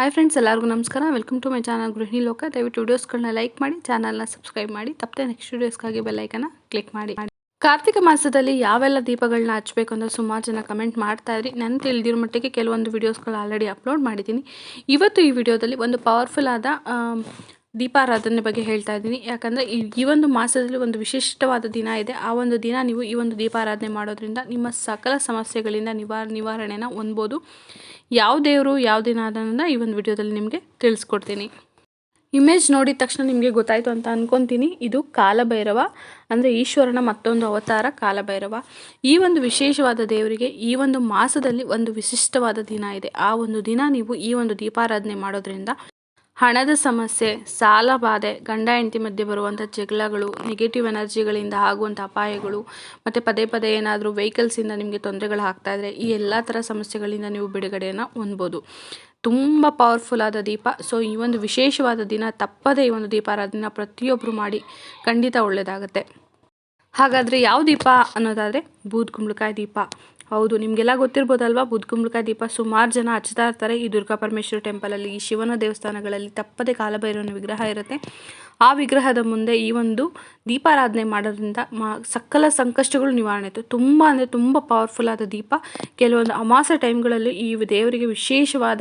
Hi friends ಎಲ್ಲರಿಗೂ ನಮಸ್ಕಾರ. Welcome to my channel ಗೃಹಿಣಿ ಲೋಕ ದಯವಿಟ್ಟು ವೀಡಿಯೋಸ್ಗಳನ್ನ ಲೈಕ್ ಮಾಡಿ ಚಾನಲ್ನ ಸಬ್ಸ್ಕ್ರೈಬ್ ಮಾಡಿ. ತಪ್ಪದೆ ನೆಕ್ಸ್ಟ್ ವೀಡಿಯೋಸ್ಗಾಗಿ ಬೆಲ್ಲೈಕನ್ನ ಕ್ಲಿಕ್ ಮಾಡಿ. ಕಾರ್ತಿಕ ಮಾಸದಲ್ಲಿ ಯಾವೆಲ್ಲ ದೀಪಗಳನ್ನ ಹಚ್ಚಬೇಕು ಅಂತ ಸುಮಾರು ಜನ ಕಮೆಂಟ್ ಮಾಡ್ತಾ ಇದ್ರಿ. ನಾನು ತಿಳಿದಿರೋ ಮಟ್ಟಿಗೆ ಕೆಲವೊಂದು ವೀಡಿಯೋಸ್ಗಳು ಆಲ್ರೆಡಿ ಅಪ್ಲೋಡ್ ಮಾಡಿದ್ದೀನಿ. ಇವತ್ತು ಈ ವಿಡಿಯೋದಲ್ಲಿ ಒಂದು ಪವರ್ಫುಲ್ ಆದ ದೀಪಾರಾಧನೆ ಬಗ್ಗೆ ಹೇಳ್ತಾ ಇದ್ದೀನಿ. ಯಾಕಂದರೆ ಈ ಒಂದು ಮಾಸದಲ್ಲಿ ಒಂದು ವಿಶಿಷ್ಟವಾದ ದಿನ ಇದೆ. ಆ ಒಂದು ದಿನ ನೀವು ಈ ಒಂದು ದೀಪಾರಾಧನೆ ಮಾಡೋದ್ರಿಂದ ನಿಮ್ಮ ಸಕಲ ಸಮಸ್ಯೆಗಳಿಂದ ನಿವಾರ, ನಿವಾರಣೆನ ಹೊಂದ್ಬೋದು ಯಾವ ದೇವರು ಯಾವ ದಿನ ಅದನ್ನು ಈ ಒಂದು ವಿಡಿಯೋದಲ್ಲಿ ನಿಮಗೆ ತಿಳಿಸ್ಕೊಡ್ತೀನಿ. ಇಮೇಜ್ ನೋಡಿದ ತಕ್ಷಣ ನಿಮಗೆ ಗೊತ್ತಾಯಿತು ಅಂತ ಅಂದ್ಕೊತೀನಿ ಇದು ಕಾಲಭೈರವ, ಅಂದರೆ ಈಶ್ವರನ ಮತ್ತೊಂದು ಅವತಾರ ಕಾಲಭೈರವ. ಈ ಒಂದು ವಿಶೇಷವಾದ ದೇವರಿಗೆ ಈ ಒಂದು ಮಾಸದಲ್ಲಿ ಒಂದು ವಿಶಿಷ್ಟವಾದ ದಿನ ಇದೆ. ಆ ಒಂದು ದಿನ ನೀವು ಈ ಒಂದು ದೀಪಾರಾಧನೆ ಮಾಡೋದ್ರಿಂದ ಹಣದ ಸಮಸ್ಯೆ, ಸಾಲ ಬಾಧೆ, ಗಂಡ ಹೆಂಡತಿ ಮಧ್ಯೆ ಬರುವಂಥ ಜಗಳಗಳು ನೆಗೆಟಿವ್ ಎನರ್ಜಿಗಳಿಂದ ಆಗುವಂಥ ಅಪಾಯಗಳು, ಮತ್ತು ಪದೇ ಪದೇ ಏನಾದರೂ ವೆಹಿಕಲ್ಸಿಂದ ನಿಮಗೆ ತೊಂದರೆಗಳು ಆಗ್ತಾ ಇದ್ದರೆ ಈ ಎಲ್ಲ ಥರ ಸಮಸ್ಯೆಗಳಿಂದ ನೀವು ಬಿಡುಗಡೆಯನ್ನು ಹೊಂದ್ಬೋದು ತುಂಬ ಪವರ್ಫುಲ್ ಆದ ದೀಪ. ಸೊ ಈ ಒಂದು ವಿಶೇಷವಾದ ದಿನ ತಪ್ಪದೇ ಈ ಒಂದು ದೀಪಾರಾಧನೆ ಪ್ರತಿಯೊಬ್ಬರು ಮಾಡಿ ಖಂಡಿತ ಒಳ್ಳೆಯದಾಗುತ್ತೆ ಹಾಗಾದರೆ ಯಾವ ದೀಪ ಅನ್ನೋದಾದರೆ ಬೂದ್ ಕುಂಬಳಕಾಯಿ ದೀಪ. ಹೌದು, ನಿಮಗೆಲ್ಲ ಗೊತ್ತಿರ್ಬೋದಲ್ವಾ? ಬೂದ್ ಕುಂಬಳಕಾಯಿ ದೀಪ ಸುಮಾರು ಜನ ಹಚ್ತಾ ಇರ್ತಾರೆ. ಈ ದುರ್ಗಾ ಪರಮೇಶ್ವರಿ ಟೆಂಪಲಲ್ಲಿ ಈ ಶಿವನ ದೇವಸ್ಥಾನಗಳಲ್ಲಿ ತಪ್ಪದೇ ಕಾಲಭೈರವನ ವಿಗ್ರಹ ಇರುತ್ತೆ. ಆ ವಿಗ್ರಹದ ಮುಂದೆ ಈ ಒಂದು ದೀಪಾರಾಧನೆ ಮಾಡೋದ್ರಿಂದ ಮಾ ಸಕಲ ಸಂಕಷ್ಟಗಳು ನಿವಾರಣೆ ಆಯಿತು. ತುಂಬ ಅಂದರೆ ತುಂಬ ಪವರ್ಫುಲ್ ಆದ ದೀಪ. ಕೆಲವೊಂದು ಅಮಾಸ ಟೈಮ್ಗಳಲ್ಲಿ ಈ ದೇವರಿಗೆ ವಿಶೇಷವಾದ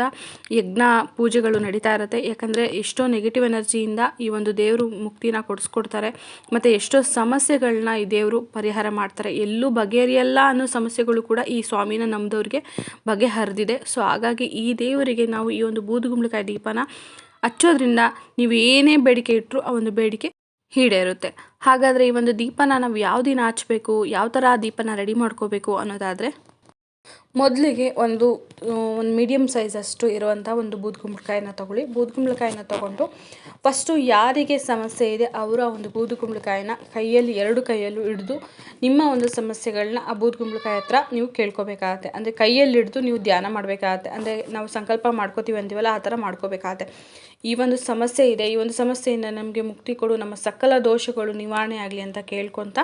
ಯಜ್ಞ ಪೂಜೆಗಳು ನಡೀತಾ ಇರುತ್ತೆ. ಯಾಕಂದರೆ ಎಷ್ಟೋ ನೆಗೆಟಿವ್ ಎನರ್ಜಿಯಿಂದ ಈ ಒಂದು ದೇವರು ಮುಕ್ತಿನ ಕೊಡಿಸ್ಕೊಡ್ತಾರೆ. ಮತ್ತು ಎಷ್ಟೋ ಸಮಸ್ಯೆಗಳನ್ನ ಈ ದೇವರು ಪರಿಹಾರ ಮಾಡ್ತಾರೆ. ಎಲ್ಲೂ ಬಗೆಹರಿಯಲ್ಲ ಅನ್ನೋ ಸಮಸ್ಯೆಗಳು ಕೂಡ ಈ ಸ್ವಾಮಿನ ನಮ್ಮದವ್ರಿಗೆ ಬಗೆಹರಿದಿದೆ. ಸೊ ಹಾಗಾಗಿ ಈ ದೇವರಿಗೆ ನಾವು ಈ ಒಂದು ಬೂದುಗುಂಬಳಕಾಯಿ ದೀಪನ ಹಚ್ಚೋದ್ರಿಂದ ನೀವು ಏನೇ ಬೇಡಿಕೆ ಇಟ್ಟರೂ ಆ ಒಂದು ಬೇಡಿಕೆ ಈಡೇರುತ್ತೆ. ಹಾಗಾದರೆ ಈ ಒಂದು ದೀಪನ ನಾವು ಯಾವ ದಿನ ಹಚ್ಚಬೇಕು, ಯಾವ ಥರ ದೀಪನ ರೆಡಿ ಮಾಡ್ಕೋಬೇಕು ಅನ್ನೋದಾದರೆ ಮೊದಲಿಗೆ ಒಂದು ಒಂದು ಮೀಡಿಯಮ್ ಸೈಜ್ ಅಷ್ಟು ಇರುವಂಥ ಒಂದು ಬೂದುಗುಂಬಳಕಾಯಿನ ತಗೊಳ್ಳಿ. ಬೂದುಗುಂಬಳಕಾಯಿನ ತಗೊಂಡು ಫಸ್ಟು ಯಾರಿಗೆ ಸಮಸ್ಯೆ ಇದೆ ಅವರ ಒಂದು ಬೂದುಗುಂಬಳಕಾಯಿನ ಕೈಯಲ್ಲಿ, ಎರಡು ಕೈಯಲ್ಲೂ ಹಿಡಿದು ನಿಮ್ಮ ಒಂದು ಸಮಸ್ಯೆಗಳನ್ನ ಆ ಬೂದುಗುಂಬಳಕಾಯಿ ಹತ್ರ ನೀವು ಕೇಳ್ಕೊಬೇಕಾಗತ್ತೆ. ಅಂದರೆ ಕೈಯಲ್ಲಿ ಹಿಡಿದು ನೀವು ಧ್ಯಾನ ಮಾಡಬೇಕಾಗತ್ತೆ. ಅಂದರೆ ನಾವು ಸಂಕಲ್ಪ ಮಾಡ್ಕೋತೀವಿ ಅಂತೀವಲ್ಲ, ಆ ಥರ ಮಾಡ್ಕೋಬೇಕಾಗತ್ತೆ. ಈ ಒಂದು ಸಮಸ್ಯೆ ಇದೆ. ಈ ಒಂದು ಸಮಸ್ಯೆಯಿಂದ ನಮಗೆ ಮುಕ್ತಿ ಕೊಡು, ನಮ್ಮ ಸಕಲ ದೋಷಗಳು ನಿವಾರಣೆ ಆಗಲಿ ಅಂತ ಕೇಳ್ಕೊತ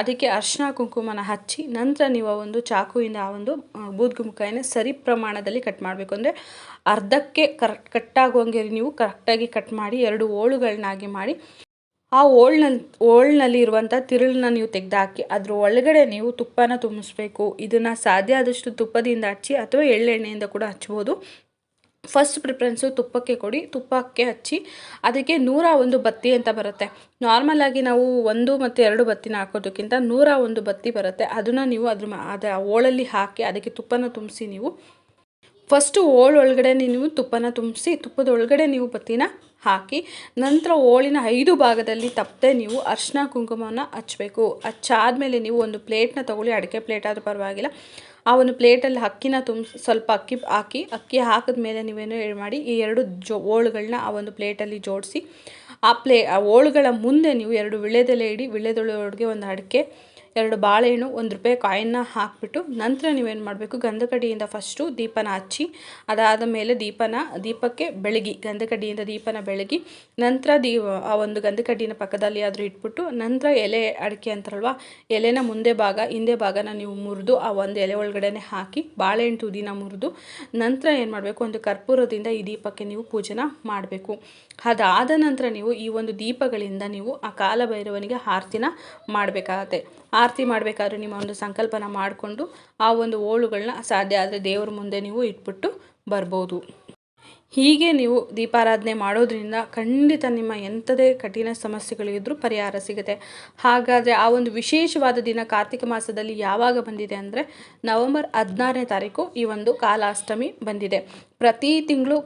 ಅದಕ್ಕೆ ಅರ್ಶಿನ ಕುಂಕುಮನ ಹಚ್ಚಿ ನಂತರ ನೀವು ಆ ಒಂದು ಚಾಕುವಿಂದ ಆ ಒಂದು ಬೂದ್ಗುಂಬಳಕಾಯಿನ ಸರಿ ಪ್ರಮಾಣದಲ್ಲಿ ಕಟ್ ಮಾಡಬೇಕು. ಅಂದರೆ ಅರ್ಧಕ್ಕೆ ಕರೆಕ್ಟ್ ಕಟ್ಟಾಗುವಂಗೆ ನೀವು ಕರೆಕ್ಟಾಗಿ ಕಟ್ ಮಾಡಿ ಎರಡು ಓಳುಗಳನ್ನಾಗಿ ಮಾಡಿ. ಆ ಓಳ್ನ ಓಳ್ನಲ್ಲಿ ಇರುವಂಥ ತಿರುಳನ್ನ ನೀವು ತೆಗೆದುಹಾಕಿ ಅದ್ರ ಒಳಗಡೆ ನೀವು ತುಪ್ಪನ ತುಂಬಿಸ್ಬೇಕು. ಇದನ್ನು ಸಾಧ್ಯ ಆದಷ್ಟು ತುಪ್ಪದಿಂದ ಹಚ್ಚಿ ಅಥವಾ ಎಳ್ಳೆಣ್ಣೆಯಿಂದ ಕೂಡ ಹಚ್ಬೋದು. ಫಸ್ಟ್ ಪ್ರಿಫರೆನ್ಸು ತುಪ್ಪಕ್ಕೆ ಕೊಡಿ, ತುಪ್ಪಕ್ಕೆ ಹಚ್ಚಿ, ಅದಕ್ಕೆ ನೂರ ಒಂದು ಬತ್ತಿ ಅಂತ ಬರುತ್ತೆ. ನಾರ್ಮಲಾಗಿ ನಾವು ಒಂದು ಮತ್ತು ಎರಡು ಬತ್ತಿನ ಹಾಕೋದಕ್ಕಿಂತ ನೂರ ಒಂದು ಬತ್ತಿ ಬರುತ್ತೆ. ಅದನ್ನು ನೀವು ಅದ್ರ ಅದ ಓಳಲ್ಲಿ ಹಾಕಿ ಅದಕ್ಕೆ ತುಪ್ಪನ ತುಂಬಿಸಿ ನೀವು ಫಸ್ಟು ಓಳೊಳಗಡೆ ಒಳಗಡೆ ನೀವು ತುಪ್ಪನ ತುಂಬಿಸಿ, ತುಪ್ಪದ ಒಳಗಡೆ ನೀವು ಬತ್ತಿನ ಹಾಕಿ, ನಂತರ ಓಳಿನ ಐದು ಭಾಗದಲ್ಲಿ ತಪ್ಪದೆ ನೀವು ಅರ್ಶಿನ ಕುಂಕುಮವನ್ನು ಹಚ್ಚಬೇಕು ಹಚ್ಚಾದ್ಮೇಲೆ ನೀವು ಒಂದು ಪ್ಲೇಟ್ನ ತೊಗೊಳ್ಳಿ, ಅಡಿಕೆ ಪ್ಲೇಟ್ ಆದರೂ ಪರವಾಗಿಲ್ಲ. ಆ ಒಂದು ಪ್ಲೇಟಲ್ಲಿ ಅಕ್ಕಿನ ತುಂಬಿಸಿ, ಸ್ವಲ್ಪ ಅಕ್ಕಿ ಹಾಕಿ, ಅಕ್ಕಿ ಹಾಕಿದ್ಮೇಲೆ ನೀವೇನು ಹೇಳಿ ಮಾಡಿ, ಈ ಎರಡು ಜೋ ಓಳುಗಳನ್ನ ಆ ಒಂದು ಪ್ಲೇಟಲ್ಲಿ ಜೋಡಿಸಿ, ಆ ಪ್ಲೇ, ಆ ಓಳುಗಳ ಮುಂದೆ ನೀವು ಎರಡು ವಿಳೆದೆಲೆ ಇಡಿ ವಿಳ್ಯದೆಲೆಯೊಳಗೆ ಒಂದು ಅಡಿಕೆ ಎರಡು ಬಾಳೆಹಣ್ಣು, ಒಂದು ರೂಪಾಯಿ ಕಾಯಿನ್ನ ಹಾಕಿಬಿಟ್ಟು ನಂತರ ನೀವೇನು ಮಾಡಬೇಕು? ಗಂಧಕಡ್ಡಿಯಿಂದ ಫಸ್ಟು ದೀಪನ ಹಚ್ಚಿ, ಅದಾದ ಮೇಲೆ ದೀಪನ, ದೀಪಕ್ಕೆ ಬೆಳಗಿ, ಗಂಧಕಡ್ಡಿಯಿಂದ ದೀಪನ ಬೆಳಗಿ, ನಂತರ ದೀ, ಆ ಒಂದು ಗಂಧಕಡ್ಡಿನ ಪಕ್ಕದಲ್ಲಿ ಆದರೂ ಇಟ್ಬಿಟ್ಟು, ನಂತರ ಎಲೆ ಅಡಿಕೆ ಅಂತಾರಲ್ವ, ಎಲೆನ ಮುಂದೆ ಭಾಗ, ಹಿಂದೆ ಭಾಗನ ನೀವು ಮುರಿದು, ಆ ಒಂದು ಎಲೆ ಒಳಗಡೆನೆ ಹಾಕಿ, ಬಾಳೆಹಣ್ಣು ತುದಿನ ಮುರಿದು, ನಂತರ ಏನು ಮಾಡಬೇಕು? ಒಂದು ಕರ್ಪೂರದಿಂದ ಈ ದೀಪಕ್ಕೆ ನೀವು ಪೂಜೆನ ಮಾಡಬೇಕು. ಅದಾದ ನಂತರ ನೀವು ಈ ಒಂದು ದೀಪಗಳಿಂದ ನೀವು ಆ ಕಾಲಭೈರವನಿಗೆ ಆರತಿನ ಮಾಡಬೇಕಾಗತ್ತೆ. ಆರತಿ ಮಾಡಬೇಕಾದ್ರೆ ನಿಮ್ಮ ಒಂದು ಸಂಕಲ್ಪನ ಮಾಡಿಕೊಂಡು ಆ ಒಂದು ಓಳುಗಳನ್ನ ಸಾಧ್ಯ ಆದರೆ ದೇವರ ಮುಂದೆ ನೀವು ಇಟ್ಬಿಟ್ಟು ಬರ್ಬೋದು. ಹೀಗೆ ನೀವು ದೀಪಾರಾಧನೆ ಮಾಡೋದ್ರಿಂದ ಖಂಡಿತ ನಿಮ್ಮ ಎಂಥದೇ ಕಠಿಣ ಸಮಸ್ಯೆಗಳಿದ್ರೂ ಪರಿಹಾರ ಸಿಗುತ್ತೆ. ಹಾಗಾದರೆ ಆ ಒಂದು ವಿಶೇಷವಾದ ದಿನ ಕಾರ್ತಿಕ ಮಾಸದಲ್ಲಿ ಯಾವಾಗ ಬಂದಿದೆ ಅಂದರೆ ನವೆಂಬರ್ ಹದಿನಾರನೇ ತಾರೀಕು ಈ ಒಂದು ಕಾಲಾಷ್ಟಮಿ ಬಂದಿದೆ. ಪ್ರತಿ ತಿಂಗಳು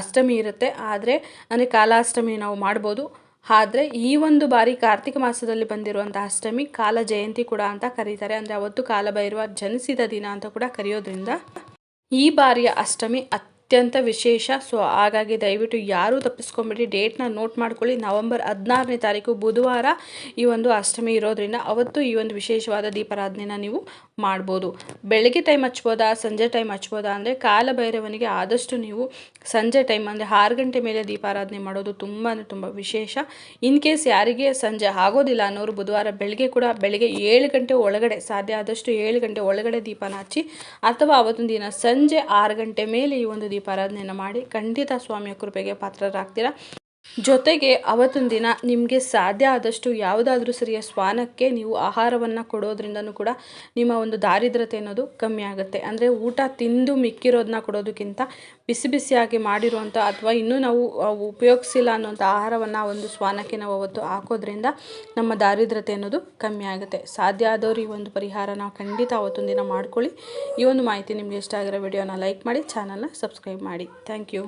ಅಷ್ಟಮಿ ಇರುತ್ತೆ. ಆದರೆ ಅಂದರೆ ಕಾಲಾಷ್ಟಮಿ ನಾವು ಮಾಡ್ಬೋದು. ಆದರೆ ಈ ಒಂದು ಬಾರಿ ಕಾರ್ತಿಕ ಮಾಸದಲ್ಲಿ ಬಂದಿರುವಂಥ ಅಷ್ಟಮಿ ಕಾಲ ಜಯಂತಿ ಕೂಡ ಅಂತ ಕರೀತಾರೆ. ಅಂದರೆ ಅವತ್ತು ಕಾಲಭೈರವ ಜನಿಸಿದ ದಿನ ಅಂತ ಕೂಡ ಕರೆಯೋದ್ರಿಂದ ಈ ಬಾರಿಯ ಅಷ್ಟಮಿ ಅತ್ಯಂತ ವಿಶೇಷ. ಸೊ ಹಾಗಾಗಿ ದಯವಿಟ್ಟು ಯಾರೂ ತಪ್ಪಿಸ್ಕೊಂಬಿಡಿ ಡೇಟ್ನ ನೋಟ್ ಮಾಡ್ಕೊಳ್ಳಿ. ನವಂಬರ್ ಹದಿನಾರನೇ ತಾರೀಕು ಬುಧವಾರ ಈ ಒಂದು ಅಷ್ಟಮಿ ಇರೋದ್ರಿಂದ ಅವತ್ತು ಈ ಒಂದು ವಿಶೇಷವಾದ ದೀಪಾರಾಧನೆನ ನೀವು ಮಾಡ್ಬೋದು. ಬೆಳಗ್ಗೆ ಟೈಮ್ ಹಚ್ಬೋದಾ? ಸಂಜೆ ಟೈಮ್ ಹಚ್ಬೋದಾ? ಅಂದರೆ ಕಾಲಭೈರವನಿಗೆ ಆದಷ್ಟು ನೀವು ಸಂಜೆ ಟೈಮ್ ಅಂದರೆ ಆರು ಗಂಟೆ ಮೇಲೆ ದೀಪಾರಾಧನೆ ಮಾಡೋದು ತುಂಬ ಅಂದರೆ ತುಂಬ ವಿಶೇಷ. ಇನ್ ಕೇಸ್ ಯಾರಿಗೆ ಸಂಜೆ ಆಗೋದಿಲ್ಲ ಅನ್ನೋರು ಬುಧವಾರ ಬೆಳಗ್ಗೆ ಕೂಡ ಬೆಳಗ್ಗೆ ಏಳು ಗಂಟೆ ಒಳಗಡೆ, ಸಾಧ್ಯ ಆದಷ್ಟು ಏಳು ಗಂಟೆ ಒಳಗಡೆ ದೀಪನ ಹಚ್ಚಿ, ಅಥವಾ ಅವತ್ತೊಂದು ದಿನ ಸಂಜೆ ಆರು ಗಂಟೆ ಮೇಲೆ ಈ ಒಂದು ದೀಪಾರಾಧನೆಯನ್ನು ಮಾಡಿ ಖಂಡಿತ ಸ್ವಾಮಿಯ ಕೃಪೆಗೆ ಪಾತ್ರರಾಗ್ತೀರಾ? ಜೊತೆಗೆ ಅವತ್ತೊಂದು ದಿನ ನಿಮಗೆ ಸಾಧ್ಯ ಆದಷ್ಟು ಯಾವುದಾದ್ರೂ ಸರಿಯ ಶ್ವಾನಕ್ಕೆ ನೀವು ಆಹಾರವನ್ನು ಕೊಡೋದ್ರಿಂದನೂ ಕೂಡ ನಿಮ್ಮ ಒಂದು ದಾರಿದ್ರತೆ ಅನ್ನೋದು ಕಮ್ಮಿ ಆಗುತ್ತೆ. ಅಂದರೆ ಊಟ ತಿಂದು ಮಿಕ್ಕಿರೋದನ್ನ ಕೊಡೋದಕ್ಕಿಂತ ಬಿಸಿ ಬಿಸಿಯಾಗಿ ಮಾಡಿರುವಂಥ ಅಥವಾ ಇನ್ನೂ ನಾವು ಉಪಯೋಗಿಸಿಲ್ಲ ಅನ್ನೋಂಥ ಆಹಾರವನ್ನು ಒಂದು ಶ್ವಾನಕ್ಕೆ ನಾವು ಅವತ್ತು ಹಾಕೋದ್ರಿಂದ ನಮ್ಮ ದಾರಿದ್ರತೆ ಅನ್ನೋದು ಕಮ್ಮಿ ಆಗುತ್ತೆ. ಸಾಧ್ಯ ಆದವರು ಈ ಒಂದು ಪರಿಹಾರ ನಾವು ಖಂಡಿತ ಅವತ್ತೊಂದು ದಿನ ಮಾಡ್ಕೊಳ್ಳಿ. ಈ ಒಂದು ಮಾಹಿತಿ ನಿಮಗೆ ಇಷ್ಟ ಆಗಿರೋ ವಿಡಿಯೋನ ಲೈಕ್ ಮಾಡಿ ಚಾನಲ್ನ ಸಬ್ಸ್ಕ್ರೈಬ್ ಮಾಡಿ. Thank you